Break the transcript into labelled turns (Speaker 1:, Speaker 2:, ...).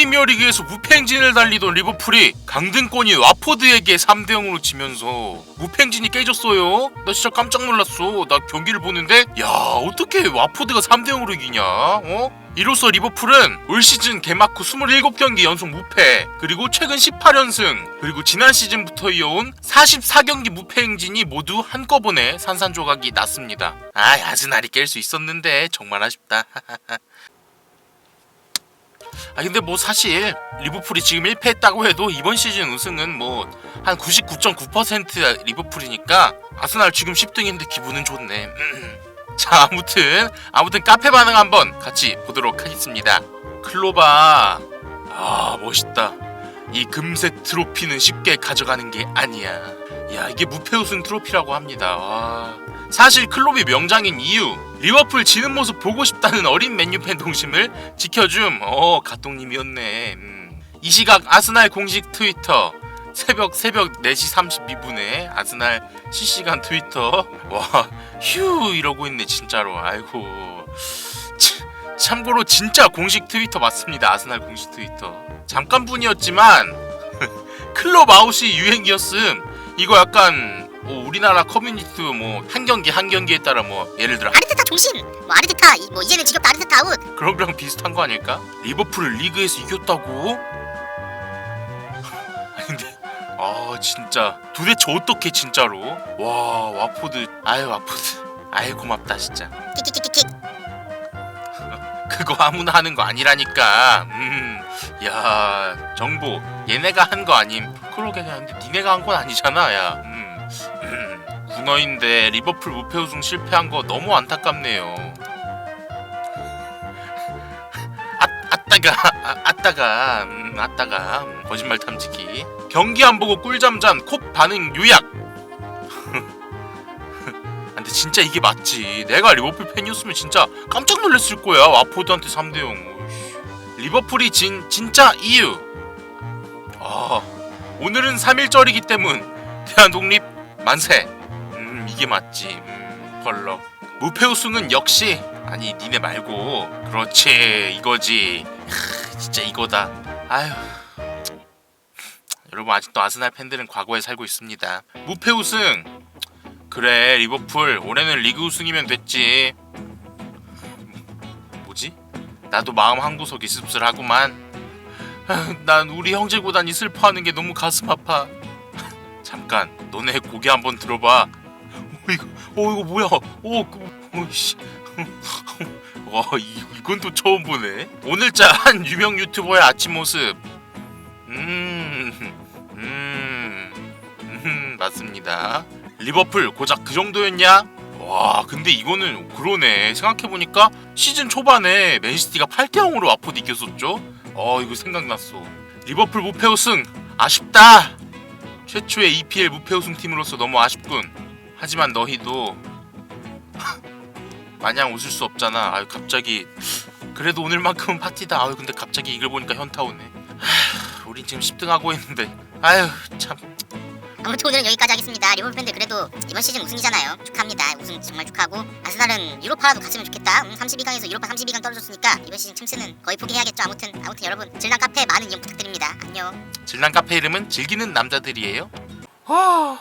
Speaker 1: 프리미어리그에서 무패행진을 달리던 리버풀이 강등권인 와포드에게 3대 0으로 지면서 무패행진이 깨졌어요. 나 진짜 깜짝 놀랐어. 나 경기를 보는데 야 어떻게 와포드가 3대 0으로 이기냐? 어? 이로써 리버풀은 올 시즌 개막 후 27경기 연속 무패 그리고 최근 18연승 그리고 지난 시즌부터 이어온 44경기 무패 행진이 모두 한꺼번에 산산조각이 났습니다. 아 아즈날이 깰 수 있었는데 정말 아쉽다. 아 근데 뭐 사실 리버풀이 지금 1패했다고 해도 이번 시즌 우승은 뭐 한 99.9% 리버풀이니까 아스날 지금 10등인데 기분은 좋네. 음. 자 아무튼 아무튼 카페 반응 한번 같이 보도록 하겠습니다. 클로바 아 멋있다. 이 금색 트로피는 쉽게 가져가는 게 아니야. 야 이게 무패 우승 트로피라고 합니다. 와. 사실 클롭이 명장인 이유 리버풀 지는 모습 보고 싶다는 어린 맨유 팬 동심을 지켜줌. 어 가똥님이었네. 음. 이 시각 아스날 공식 트위터. 새벽 새벽 4시 32분에 아스날 실시간 트위터. 와 휴 이러고 있네 진짜로. 아이고. 참, 참고로 진짜 공식 트위터 맞습니다 아스날 공식 트위터. 잠깐뿐이었지만 클럽 아웃이 유행이었음. 이거 약간 뭐 우리나라 커뮤니티 뭐한 경기 한 경기에 따라 뭐 예를 들어
Speaker 2: 아르테타 종신! 뭐 아르테타 이- 뭐 이제는 지겹다 아르테타 아웃!
Speaker 1: 그런 거랑 비슷한 거 아닐까? 리버풀을 리그에서 이겼다고? 근데 아 진짜. 도대체 어떻게 진짜로? 와 와포드. 아유 와포드. 아유 고맙다 진짜.
Speaker 2: 킥킥킥킥킥!
Speaker 1: 그거 아무나 하는 거 아니라니까. 음야 정보. 얘네가 한 거 아님. 그러게 근데 니네가 한 건 아니잖아 야 궁어인데 리버풀 무패 우승 실패한 거 너무 안타깝네요. 아, 아따가 아, 아따가 음, 아따가 음, 거짓말 탐지기. 경기 안 보고 꿀잠 잔콥 반응 요약. 아, 근데 진짜 이게 맞지. 내가 리버풀 팬이었으면 진짜 깜짝 놀랐을 거야 와포드한테 3대 0 리버풀이 진 진짜 이유. 아 오늘은 3일절이기 때문 대한 독립 만세 음 이게 맞지. 음 펄럭. 무패 우승은 역시. 아니 니네 말고. 그렇지. 이거지. 하, 진짜 이거다. 아휴. 여러분 아직도 아스날 팬들은 과거에 살고 있습니다. 무패 우승. 그래 리버풀. 올해는 리그 우승이면 됐지. 뭐지? 나도 마음 한 구석이 씁쓸하구만. 아, 난 우리 형제고단이 슬퍼하는 게 너무 가슴 아파. 잠깐 너네 고개 한번 들어봐 어 이거 어 이거 뭐야 어 와 이, 이건 또 처음 보네 오늘자 한 유명 유튜버의 아침 모습 음, 음, 음, 맞습니다. 리버풀 고작 그 정도였냐? 와, 근데 이거는 그러네. 생각해보니까 시즌 초반에 맨시티가 8대 0으로 와포드 이겼었죠? 어, 이거 생각났어. 리버풀 무패 우승 아쉽다. 최초의 EPL 무패 우승 팀으로서 너무 아쉽군. 하지만 너희도 마냥 웃을 수 없잖아. 아유 갑자기 그래도 오늘만큼은 파티다. 아유 근데 갑자기 이걸 보니까 현타 오네. 아휴, 우린 지금 10등 하고 있는데. 아유 참.
Speaker 2: 아무튼 오늘은 여기까지 하겠습니다 리버풀 팬들 그래도 이번 시즌 우승이잖아요 축하합니다 우승 정말 축하하고 아스날은 유로파라도 갔으면 좋겠다 음, 32강에서 유로파 32강 떨어졌으니까 이번 시즌 챔스는 거의 포기해야겠죠 아무튼 아무튼 여러분 질난 카페 많은 이용 부탁드립니다 안녕
Speaker 1: 질난 카페 이름은 즐기는 남자들이에요. 아,